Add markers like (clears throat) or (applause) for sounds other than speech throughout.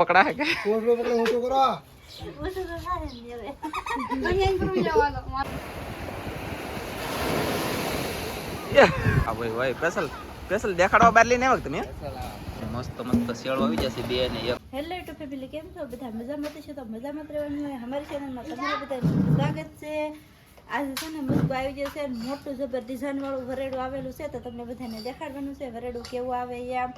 પકડા હે કે કોટલો પકડો ઊંચો કરો આ ભાઈ ભાઈ સ્પેશલ સ્પેશલ દેખાડવા બહાર લઈને આવ્યા તમે મસ્ત મસ્ત શેળો આવી જશે બે ને એક હેલો ટુ ફેમિલી કેમ છો? બધા મજામાં તો છો? તો મજામાં રહેવાનું હોય. અમારી ચેનલમાં તમારા બધાનું સ્વાગત છે. આજે છે ને મુસ્કો આવી ગયો છે મોટું જબર ડિઝાઇન વાળું વરેડું આવેલું છે તો તમને બધાને દેખાડવાનું છે. વરેડું કેવું આવે એ આમ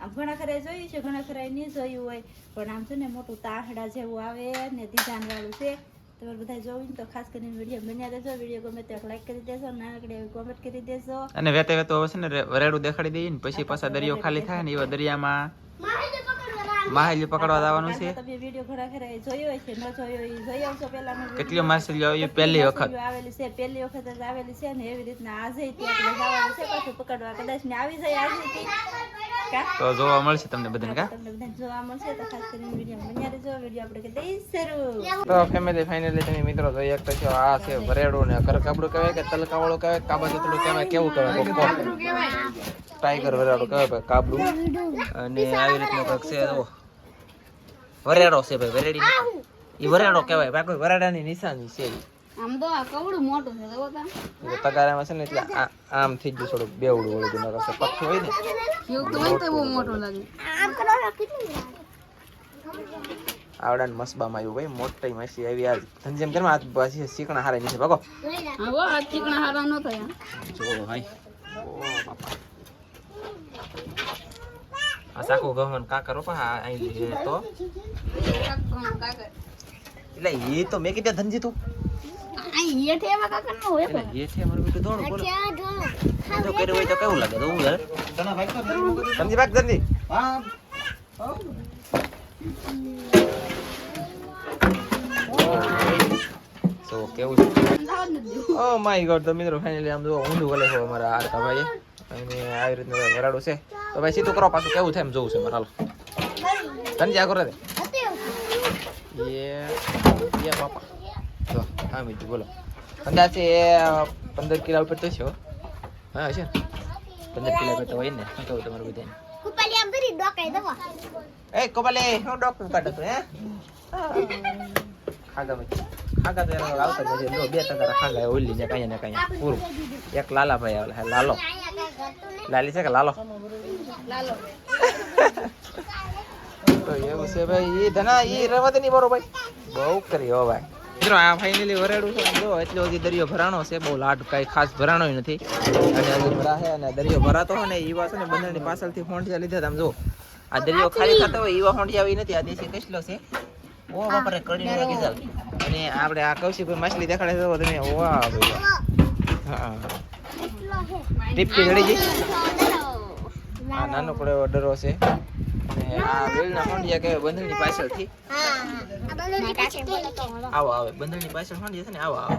આમ ઘણા ખરા જોયું છે ઘણા ખરા નહીં જોયું હોય. પણ આમ છે ને મોટું તાહડા જેવું આવે ને વાળું છે. તમારે બધા જોયું ને તો ખાસ કરીને વીડિયો બન્યા દેજો વીડિયો ગમે તો લાઈક કરી દેજો નાનકડી કોમેન્ટ કરી દેજો. અને વેતે વેતો હવે છે ને રેડું દેખાડી દઈએ ને પછી પાછા દરિયો ખાલી થાય ને એવા દરિયામાં માહેલી પકડવા જવાનું છે. તમે વીડિયો ઘણા ખરા જોયો છે ન જોયો એ જોઈ આવશો video. કેટલી માછલીઓ આવી પહેલી વખત. આવેલી છે પહેલી વખત જ આવેલી છે ને એવી રીતના આજે જવાનું છે પાછું પકડવા. કદાચ ને આવી જાય આજે. તો જોવા મળશે તમને બધાને કા? તમને બધાને જોવા મળશે તો ખાસ કરીને વીડિયો બન્યા રહેજો વીડિયો આપણે કે દઈ શરૂ. તો ફેમિલી ફાઇનલી તમે મિત્રો જોઈ એક તો આ છે વરેડું ને કરકાબડું કહેવાય કે તલકાવાળું કહેવાય કાબા જતડું કહેવાય કેવું કહેવાય? ટાઈગર વરેડું કહેવાય કાબડું. અને આવી રીતનું કંઈક છે વરેડો છે ભાઈ વરેડી એ વરેડો કહેવાય બાકી વરેડાની નિશાની છે આમ તો આ કવડું મોટું છે તો તા તગારામાં છે ને એટલે આ- આમ થઈ ગયું થોડું બેવડું વળું છે પક્ષી હોય ને. એવું તો તો બહુ મોટું લાગે. આવડાને મસબામાં આવ્યું ભાઈ મોટી માસી આવી આજ. ધનજેમ ઘરમાં હાથ પાછી શીકણા હારે નીચે ભાગો. હા વો આ હારા ન થયા. જો ભાઈ ઓ બાપા આ સાકુ ગહન કાકર રોપા આ અહીં તો. એટલે એ તો મેં કીધા ધનજી તું. ન હોય એ છે મારું બેટું દોડો બોલો. જો કર્યું હોય તો કેવું લાગે? તો હું યાર તને ભાઈ તો ધનજી ભાગ ધનજી. હા તો કેવું છે? ઓ માય ગોડ તો મિત્રો ફાઇનલી આમ જો ઊંધું ગલે છે અમારા આરકા ભાઈ અને આવી રીતનું વરાડું છે. તો ભાઈ સીધું કરો, પાછું કેવું થાય એમ જોવું છે મારે. હાલો. તને જ્યાં કરો એ યે બાપા. જો, હા મીઠું બોલો. અંદાજે પંદર કિલો ઉપર તો છે, હો. હા છે ને? પંદર કિલો ઉપર તો હોય ને. શું કહું તમારું બધાને? એ કોબાલે હું હે? ખાગા માં. ખાગા તો એનો આવતા જ હશે. બે ટકા ખાગા ઓલી ને કાંઈ ને કાંઈ. પૂરું. એક લાલાભાઈ આવે લાલો. લાલી છે કે લાલો તો એવું છે ભાઈ એ ધના એ રવા નહીં બરો ભાઈ બહુ કરી હો ભાઈ મિત્રો આ ફાઇનલી વરેડું છે. જો એટલો હજી દરિયો ભરાણો છે. બહુ લાટ કાંઈ ખાસ ભરાણો નથી. અને હજી ભરા અને દરિયો ભરાતો હોય ને ઈવા છે ને બંદરની પાછળથી ફોંટિયા લીધા તમે જો આ દરિયો ખાલી થતો હોય ઈવા ફોંટિયા આવી નથી. આ દેશી કેટલો છે. ઓ બાપરે કડીનો વાગી જાવ અને આપણે આ કૌશિકભાઈ માછલી દેખાડે તો તમે વાહ ભાઈ. વાહ. હા. ટીપકી જડી ગઈ. આ નાનો પડો એવો ડરો છે. અને આ વેલના ફોંડિયા કહેવાય બંદરની પાછળથી. આવો આવે. બંદરની પાછળ ફોંડિયા છે ને આવો આવે.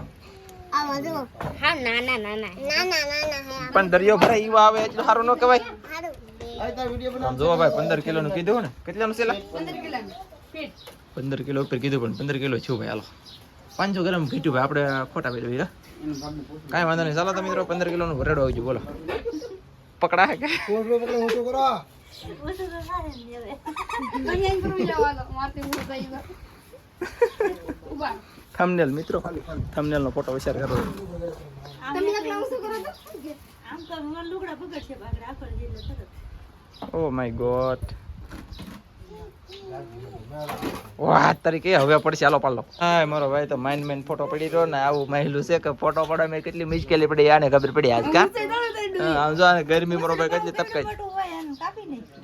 પણ દરિયો ભરાય ઈવા આવે એટલું સારું ન કહેવાય. જોવો ભાઈ પંદર કિલો નું કીધું ને. કેટલાનું છે પંદર કિલો ઉપર કીધું પણ પંદર કિલો છું ભાઈ હાલો. પાંચસો ગ્રામ ઘીટ્યું ભાઈ. આપણે ખોટા ભાઈ વીરા કાંઈ વાંધો નહીં. ચાલો તમે મિત્રો, પંદર કિલો નું ભરેડો આવજો. બોલો. પકડા હે કે? થંબનેલ મિત્રો. થમનેલ નો ફોટો વિચાર કરો. ઓ માય ગોડ વાત તરીકે હવે પડશે. હાલો પાડલો. હા મારો ભાઈ તો માઇન્ડ મેન ફોટો પડી રહ્યો ને આવું મહેલું છે કે ફોટો પડવા મેં કેટલી મુશ્કેલી પડી આને ખબર પડી આજ કા? હા, આમ જો આને ગરમી મારો ભાઈ કેટલી તપકાઈ.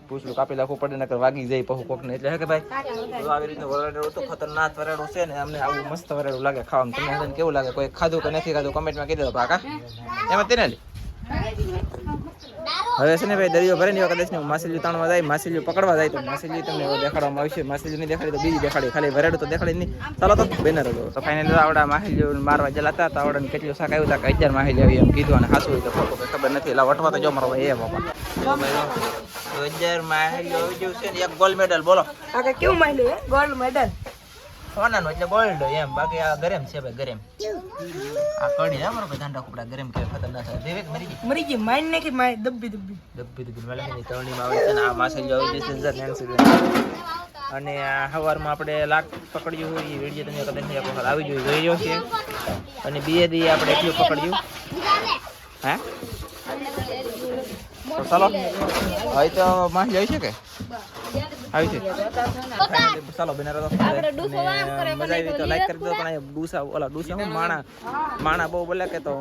પૂછલું કાપી લાખું પડે નકર વાગી જાય પહુ કોક ને એટલે હે કે ભાઈ? જો આવી રીતનું વરાડું તો ખતરનાક વરાડું છે ને અમને આવું મસ્ત વરાડું લાગે ખાવાનું. તમને કેવું લાગે? કોઈ ખાધું કે નથી ખાધું કમેન્ટમાં કહી દો ભાકા એમાં તેને લી હવે છે ને ભાઈ, દરિયો ભરે ને કદાચ ને માછલી તાણવા જાય માછલી પકડવા જાય, તો માછલી તમને દેખાડવામાં આવશે. માછલી નહીં દેખાડી તો બીજી દેખાડી. ખાલી ભરેડું તો દેખાડી નહીં. ચાલો તો, બેનર હતો. તો ફાઇનલી આવડા માછલી મારવા જલાતા હતા. આવડા કેટલું શાક આવ્યું હતા કે હજાર માછલી આવી એમ કીધું અને હાસું હોય તો ખબર નથી. એટલે વટવા તો જો મારો એ બાપા. હજાર માછલી આવી ગયું છે ને, એક ગોલ્ડ મેડલ બોલો. કેવું માંડ્યું ગોલ્ડ મેડલ સોનાનું એટલે ગોલ્ડ એમ. બાકી આ ગરમ છે ભાઈ ગરમ. આ કડી હા ભાઈ ધાંડા કુપડા ગરમ કે ખતરનાક છે. દેવેક મરી ગઈ. મરી ગઈ માઈન ને કે માઇન્ડ દબ્બી. દબ્બી દબ્બી દબ્બી મેળે ની તવણીમાં આવે છે ને આ માછલીઓ આવી જશે જર નેન્સ અને આ સવારમાં આપણે લાક પકડ્યું હોય એ વીડિયો તમે કદાચ એક વખત આવી જોઈ જોઈ રહ્યો છે અને બીએ દી આપણે એટલું પકડ્યું. હે? તો ચાલો. હવે તો માસ જઈ છે કે આવી છે. ચાલો બને રહો મજા આવી તો લાઈક કરી દો પણ અહીંયા ડૂસા ઓલા ડૂસા હું માણા માણા બહુ બોલે કે તો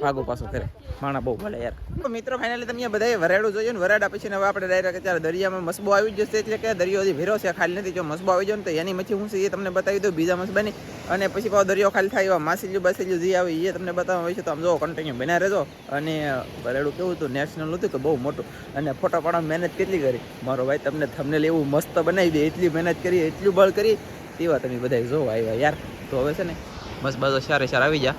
ભાગો પાછું કરે માણા બહુ બોલે યાર. તો મિત્રો ફાઇનલી તમે બધા વરાડું જોઈએ ને વરાડા પછી હવે આપણે ડાયરેક્ટ અત્યારે દરિયામાં મસબો આવી જશે એટલે કે દરિયો હજી ભેરો છે ખાલી નથી. જો મસબો આવી જાય ને તો એની મચ્છી હું છે એ તમને બતાવી દઉં બીજા મસબાની અને પછી પાછો દરિયો ખાલી થાય એવા માસીલ્યું બાસીલ્યું જે આવે એ તમને બતાવવા હોય છે. તો આમ જો કન્ટિન્યુ બન્યા રહેજો. અને વરાડું કેવું હતું? નેશનલ હતું કે બહુ મોટું? અને ફોટો પાડવા મહેનત કેટલી કરી? મારો ભાઈ તમને થમને લેવું મસ્ત બનાવી દે, એટલી મહેનત કરી, એટલું બળ કરી, તેવા તમે બધા જોવા આવ્યા યાર. તો હવે છે ને, મસ્ત બાજુ સારે સાર આવી જા.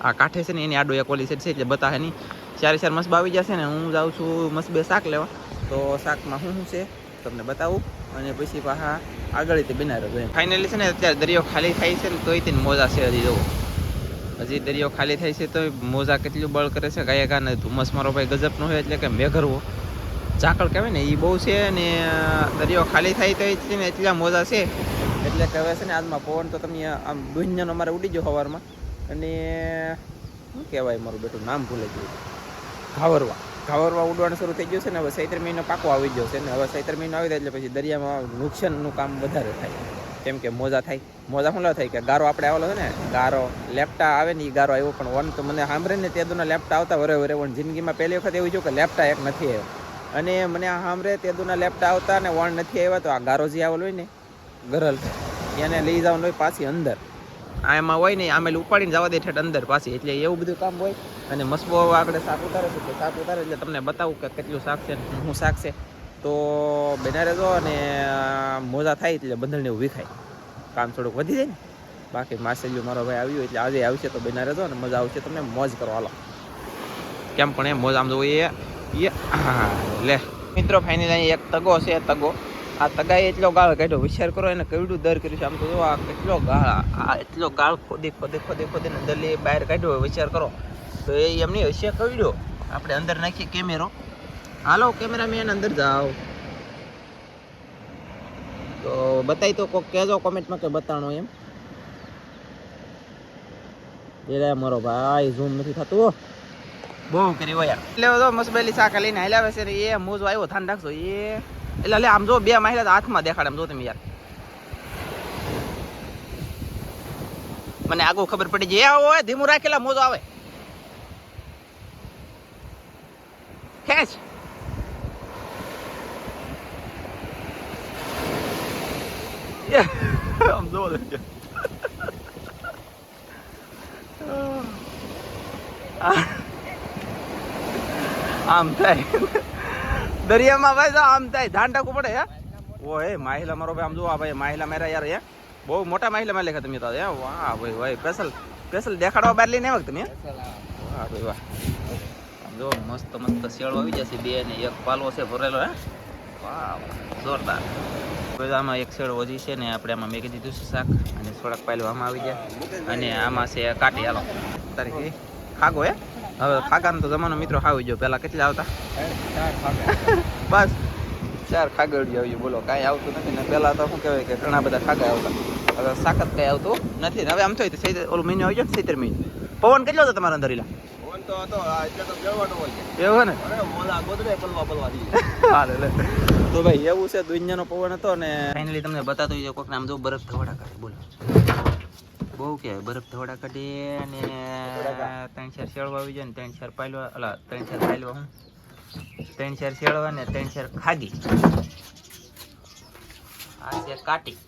આ કાંઠે છે ને એની આડો એક ઓલી સેટ છે, એટલે બતાવે નહીં. સારે ચાર મસ્ત આવી જશે ને, હું જાઉં છું મસ્ત બે શાક લેવા. તો શાકમાં શું શું છે, તમને બતાવું. અને પછી પાછા આગળ રીતે બનાવ્યો એમ ફાઇનલી છે ને, અત્યારે દરિયો ખાલી થાય છે ને, તોય તે મોજા છે હજી જવું. હજી દરિયો ખાલી થાય છે તો મોજા કેટલું બળ કરે છે કયા કારણે ધુમ્મસ મારો ભાઈ ગજબનો હોય એટલે કે મેઘરવો. ઝાકળ કહેવાય ને એ બહુ છે અને દરિયો ખાલી થાય તો છે ને એટલા મોજા છે. એટલે કે હવે છે ને આજમાં પવન તો તમે આમ દુનિયાનો અમારે ઉડી ગયો સવારમાં અને, શું કહેવાય મારું બેટું, નામ ભૂલે ગયું. ઘાવરવા. ઘાવરવા ઉડવાનું શરૂ થઈ ગયું છે ને, હવે સૈત્ર મહિનો પાકો આવી ગયો છે ને, હવે સૈત્ર મહિનો આવી જાય એટલે પછી દરિયામાં નુકસાનનું કામ વધારે થાય. કેમ કે મોજા થાય. મોજા શું થાય કે ગારો આપણે આવેલો છે ને, ગારો, લેપટા આવે ને એ ગારો આવ્યો પણ વન તો મને સાંભળે ને તે દુના લેપટા આવતા વરે વરે, પણ જિંદગીમાં પહેલી વખત એવું થયું કે લેપટા એક નથી આવ્યો. અને મને આ સાંભળે તે દુના લેપટા આવતા ને વણ નથી આવ્યા તો આ ગારો જે આવેલો હોય ને ગરલ એને લઈ જવાનું હોય પાછી અંદર. આ એમાં હોય ને આમે ઉપાડીને જવા દે ઠેઠ અંદર પાછી. એટલે એવું બધું કામ હોય. અને મસબો આગળ શાક ઉતારે છે તો શાક ઉતારે એટલે તમને બતાવું કે કેટલું શાક છે શું શાક છે. તો બેના રહેજો અને મોજા થાય એટલે બંધણને એવું વિખાય. કામ થોડુંક વધી જાય ને. બાકી માસેલિયું મારો ભાઈ આવ્યું એટલે આજે આવશે તો બેના રહેજો અને મજા આવશે તમને મોજ કરો હાલો કેમ પણ એ મોજ આમ જો એ એ હા, (clears throat) લે. મિત્રો ફાઇનલ અહીં એક તગો છે, તગો. આ તગાએ એટલો ગાળ કાઢ્યો, વિચાર કરો એને કેવડું દર કર્યું છે. આમ તો આ કેટલો ગાળ, આ- એટલો ગાળ ખોદી ખોદી ખોદી, ખોદીને દલી બહાર કાઢ્યો, વિચાર કરો. તો એ એમની હશે કવડ્યો આપણે અંદર નાખીએ કેમેરો. હાલો કેમેરામેન અંદર જાઓ. તો બતાવી તો કોક કહેજો કોમેન્ટમાં કે બતાણો એમ. એ મારો ભાઈ ઝૂમ નથી થતું બહુ કરી હોય એટલે તો મસબેલી શાક લઈને હાલ્યા આવે છે એ મોજો આવ્યો, થાન રાખજો એ. એટલે લે, આમ જો, બે મહિલા હાથમાં દેખાડે જો તમે યાર. મને આગળ ખબર પડી જે હોય ધીમું રાખેલા મોજો આવે. ખેંચ. (laughs) આમ જો દે. આમ થાય. દરિયામાં ભાઈ જો આમ થાય. ધાન ટાકવું પડે હે? ઓય માહિલા મારો ભાઈ આમ જો આ ભાઈ માહિલા મારા યાર હે? બહુ મોટા માહિલા માં લેખા તમે તો હે? વાહ ભાઈ ભાઈ સ્પેશલ સ્પેશલ દેખાડવા બહાર લઈને આવ્યા તમે વાહ ભાઈ વાહ. આમ જો મસ્ત મસ્ત શેળો આવી જશે બે ને એક પાલવો છે ભરેલો હે? વાહ જોરદાર. આમાં એક શેડો વધી છે ને આપણે આમાં મેં દીધું છે શાક અને થોડાક પાલવામાં આમાં આવી જાય અને આમાં છે કાટી હાલો. તારીખ ખાગો હે? હવે ખાગાનો તો જમાનો મિત્રો ખાવી ગયો. પેલા કેટલા આવતા? (laughs) બસ. ચાર ખાગડી આવ્યું બોલો. કાંઈ આવતું નથી ને પહેલા તો શું કહેવાય કે ઘણા બધા ખાગા આવતા. હવે સાકત કઈ આવતું નથી ને. હવે આમ થયું સૈતર ઓલું મહિનો આવી ગયો ને સૈતર મહિનો. પવન કેટલો હતો તમારા અંદર તો હતો આ એટલે તો જવાનું હોય એવું ને? (laughs) તો ભાઈ એવું છે દુનિયાનો પવન હતો ને ફાઇનલી તમને બતાતો કોઈક નામ જો બરફ ધવડા કરે બોલો. બહુ કે બરફ થોડા કાઢી અને ત્રણ ચાર શેળવા આવી જાય ને ત્રણ ચાર પાલવા અલા ત્રણ ચાર પાલવા હું? ત્રણ ચાર શેળવા ને ત્રણ ચાર ખાગી. આ છે કાટી.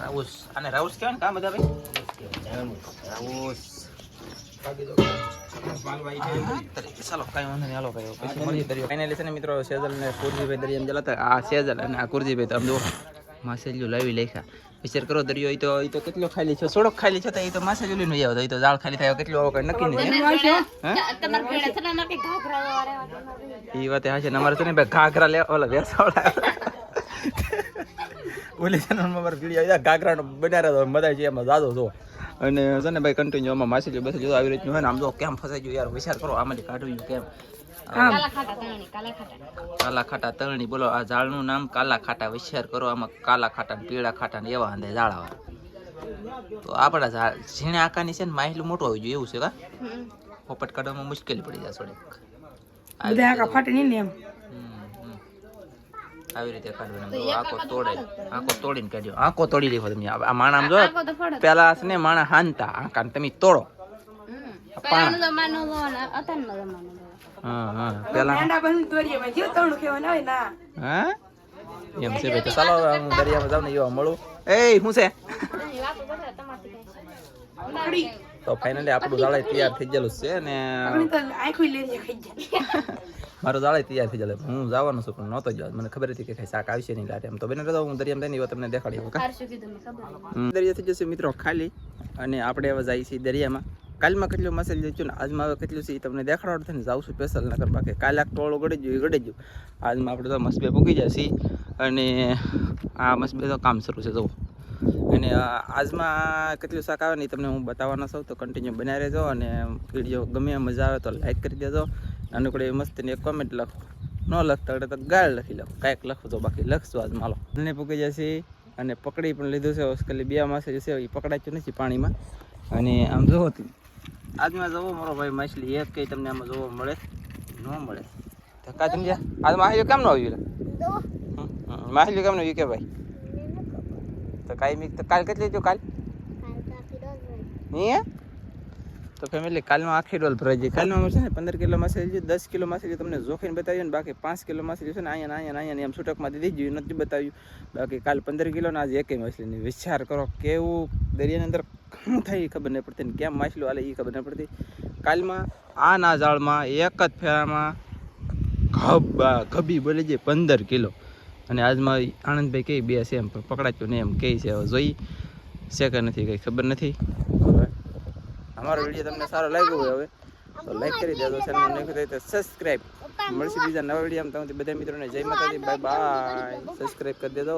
રાઉસ. અને રાઉસ કહેવાય ને કામ બધા ભાઈ? રાઉસ. ચાલો, કઈ વાંધો નહીં. હાલો, ભાઈ, પછી મળીએ ફાઇનલી છે ને મિત્રો સેજલ ને કુરજીભાઈ દરિયામાં જલાતા. આ સેજલ અને આ કુરજીભાઈ તમે જુઓ. માસેલ્યું લાવી લેખા. વિચાર કરો દરિયો તો એ તો કેટલો ખાલી છે? થોડોક ખાલી છે તો એ તો માસેલ્યું લઈને આવ્યો એ તો જાળ ખાલી થાય કેટલો આવો કઈ નક્કી નહીં. એ વાત હા? છે અમારે છે ને ભાઈ ઘાઘરા લેવા ઓલા વેસાવડા ઓલી ચેનલમાં મારે વીડિયો આવ્યા ઘાઘરાનો બનાવ્યા તો બધા છે એમાં જાદો જો. અને છે ને ભાઈ કન્ટિન્યુ આમાં માછલી બસલી આવી રીતનું હોય ને આમ જો કેમ ફસાઈ ગયું યાર વિચાર કરો આમાંથી કાઢવી કેમ? કાલા ખાટા તળણી કાલા ખાટા કાલા બોલો આ ઝાડનું નામ કાલા ખાટા વિચાર કરો આમાં કાલા ખાટા ને પીળા ખાટા ને એવા અંદે ઝાડવા. તો આપણા ઝાડ ઝીણા આકારની છે ને માહિલું મોટું આવી જોઈએ એવું છે કા. પોપટ કાઢવામાં મુશ્કેલી પડી જાય થોડીક. બધા આખા ફાટે નહીં ને એમ. હમ, હમ. આવી રીતે કાઢવાનું. જો તોડે. આંખો તોડીને કાઢ્યો. આંખો તોડી લીધો તમે. આ માણા જો આખો. પેલા છે ને માણા હાનતા. આકાને તમે તોડો. હા હા. પેલા નાના બંધ દોરીએ માં જીવ તણું ખેવાનું હોય ના. હા? એમ છે ભાઈ. તો ચાલો હું દરિયામાં ને એવા મળું એ શું છે. તો ફાઇનલી આપણું જાળે તૈયાર થઈ ગયેલું છે ને (laughs) મારું જાળે તૈયાર થઈ ગયેલું હું જવાનું છું પણ નહોતો જવા મને ખબર હતી કે કઈ શાક આવશે નહીં લાટે એમ તો બેને તો હું દરિયામાં થઈને તમને દેખાડી. દરિયા થઈ જશે મિત્રો ખાલી. અને આપણે હવે જઈએ છીએ દરિયામાં. કાલમાં કેટલું મસાલ જઈશું ને આજમાં હવે કેટલું છે એ તમને દેખાડો થઈને જાઉં છું સ્પેશલ નકર બાકી કાલે ટોળું ગળી ગયું, એ ગળી ગયું. આજમાં આપણે તો મસબે પૂકી જશે. અને આ મસબે તો કામ શરૂ છે જવું અને આજમાં કેટલું શાક આવે ને તમને હું બતાવવાનો છું, તો કન્ટિન્યુ બનાવી રહેજો અને વીડિયો ગમે મજા આવે તો લાઈક કરી દેજો. અનુકૂળ મસ્તની એક કોમેન્ટ લખો. ન લખતા એટલે તો ગાળ લખી લખો કાંઈક લખજો બાકી લખજો આજ માલો. ને પૂકી જશે અને પકડી પણ લીધું છે ખાલી બે માસે જશે એ પકડાચ્યું નથી પાણીમાં. અને આમ જોવો આજમાં જવો મારો ભાઈ માછલી એક કઈ તમને આમાં જોવા મળે ન મળે. ધક્કા સમજ્યા આજ માછલી કેમ ન આવ્યું. માછલી કેમ ન આવ્યું કે ભાઈ? તો કાંઈ મીક તો કાલ કેટલી જો કાલ? અહીંયા તો ફેમિલી કાલમાં આખી ડોલ ભરાઈ જાય. કાલમાં છે ને, પંદર કિલો માછલી છે દસ કિલો માછલી તમને જોખીને બતાવ્યું ને, બાકી પાંચ કિલો માછલી છે ને અહીંયા અહીંયા અહીંયા એમ છૂટકમાં દીધી જ નથી બતાવ્યું. બાકી કાલ પંદર કિલો ને, આજે એકેય માછલીની. વિચાર કરો કેવું દરિયાની અંદર શું થાય એ ખબર નહીં પડતી ને કેમ માછલું હાલે એ ખબર નહીં પડતી. કાલમાં આ ના જાળમાં એક જ ફેરામાં ખબા ખબી બોલે છે, પંદર કિલો. અને આજમાં આનંદભાઈ કહે, બે છે એમ પકડાચ્યું નહીં એમ કહે છે. હવે જોઈ છે નથી, કંઈ ખબર નથી. અમારો વીડિયો તમને સારો લાગ્યો હોય હવે, તો લાઈક કરી દેજો ચેનલ નહીં હોય તો સબસ્ક્રાઈબ મળશે બીજા નવા વીડિયો બધા મિત્રોને જય માતાજી બાય બાય સબસ્ક્રાઈબ કરી દેજો.